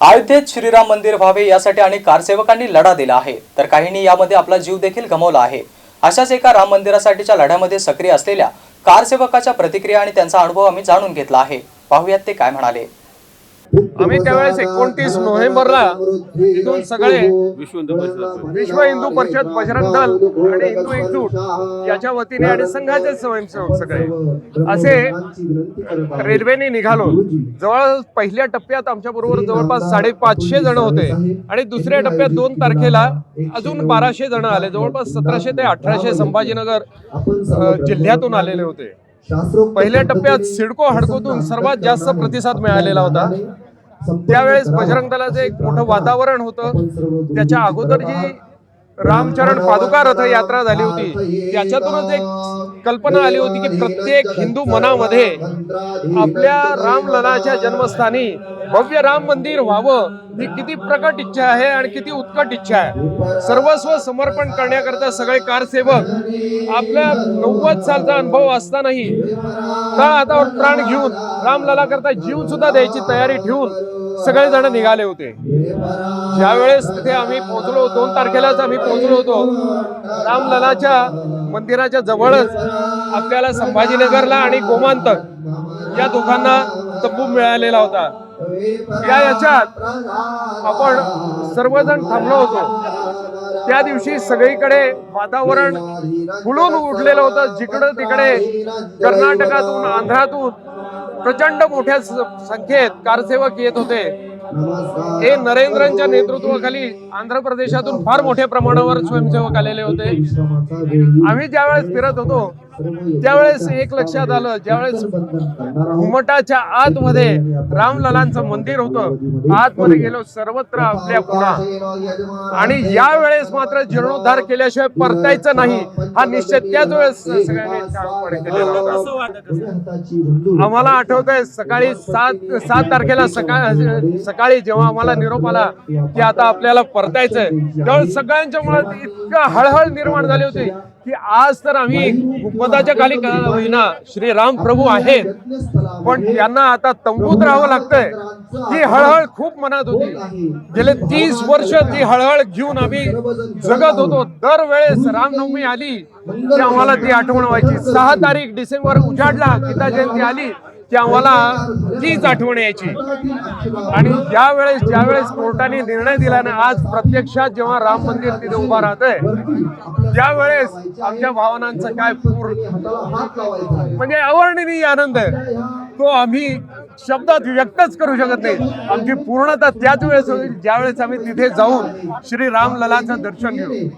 अयोध्येत श्रीराम मंदिर व्हावे यासाठी अनेक कारसेवकांनी लढा दिला आहे. तर काहींनी यामध्ये आपला जीव देखील गमावला आहे. अशाच एका राम मंदिरासाठीच्या लढ्यामध्ये सक्रिय असलेल्या कारसेवकाच्या प्रतिक्रिया आणि त्यांचा अनुभव आम्ही जाणून घेतला आहे. पाहूयात ते काय म्हणाले. आम्ही त्यावेळेस एकोणतीस नोव्हेंबरला इथून सगळे विश्व हिंदू परिषद विश्व हिंदू परिषद बजरंग दल आणि हिंदू एकजूट याच्या वतीने आणि संघाचे स्वयंसेवक सगळे असे रेल्वेने निघालो. जवळ पहिल्या टप्प्यात आमच्या बरोबर जवळपास साडेपाचशे जण होते आणि दुसऱ्या टप्प्यात दोन तारखेला अजून बाराशे जण आले. जवळपास सतराशे ते अठराशे संभाजीनगर जिल्ह्यातून आलेले होते. पहिल्या टप्प्यात सिडको हडकोतून सर्वात जास्त प्रतिसाद मिळालेला होता. त्यावेळेस बजरंग दलाचं एक मोठं वातावरण होतं. त्याच्या अगोदर जी रामचरण पादुका रथ यात्रा झाली होती त्याच्यातूनच एक कल्पना आली होती की प्रत्येक हिंदू मनामध्ये आपल्या रामललाच्या जन्मस्थानी भव्य राम मंदिर व्हावं ही किती प्रकट इच्छा आहे आणि किती उत्कट इच्छा आहे. सर्वस्व समर्पण करण्याकरता सगळे कारसेवक आपल्या नव्वद सालचा अनुभव असतानाही तळ हातावर प्राण घेऊन रामलला करता जीव सुद्धा द्यायची तयारी ठेवून सगळेजण निघाले होते. ज्यावेळेस तिथे आम्ही पोहोचलो दोन तारखेलाच आम्ही पोहोचलो होतो. रामललाच्या मंदिराच्या जवळच आपल्याला संभाजीनगरला आणि गोमांतक या दोघांना तब्बू मिळालेला होता. या याच्यात आपण सर्वजण थांबलो होतो. त्या दिवशी सगळीकडे वातावरण फुलून उठलेलं होतं. जिकडं तिकडे कर्नाटकातून आंध्रातून प्रचंड मोठ्या संख्येत कारसेवक येत होते. हे नरेंद्रांच्या नेतृत्वाखाली आंध्र प्रदेशातून फार मोठ्या प्रमाणावर स्वयंसेवक आलेले होते. आम्ही ज्यावेळेस फिरत होतो त्यावेळेस एक लक्षात आलं ज्यावेळेस घुमटाच्या आतमध्ये रामललांचं मंदिर होतं आतमध्ये गेलो सर्वत्र आपल्या पुन्हा आणि यावेळेस मात्र जीर्णोद्धार केल्याशिवाय परतायचं नाही. हा निश्चय त्याच वेळेस सगळ्यांनी ठामपणे केलेला आम्हाला सकाळी सात सात तारखेला सकाळ सकाळी जेव्हा आम्हाला निरोप आला की आता आपल्याला परतायचंय. त्यावेळेस सगळ्यांच्या मुळात इतकं हळहळ निर्माण झाली होती. की आज तर आम्ही भूपदाच्या खाली का होईना श्री राम प्रभू आहेत. पण त्यांना आता तंबूत राहावं लागतंय. ही हळहळ खूप मनात होती. गेले तीस वर्ष ती हळहळ घेऊन आम्ही जगत होतो. दरवेळेस रामनवमी आली की आम्हाला ती आठवण व्हायची. सहा तारीख डिसेंबर उजाडला गीता जयंती आली. की आम्हाला तीच आठवण यायची. आणि ज्यावेळेस ज्यावेळेस कोर्टाने निर्णय दिला ना आज प्रत्यक्षात जेव्हा राम मंदिर तिथे उभा राहतंय त्यावेळेस आमच्या भावनांचं काय पूर म्हणजे अवर्णनीय आनंद आहे. तो आम्ही शब्दात व्यक्तच करू शकत नाही. आमची पूर्णता त्याच वेळेस होईल ज्यावेळेस आम्ही तिथे जाऊन श्री रामललाचं दर्शन घेऊ.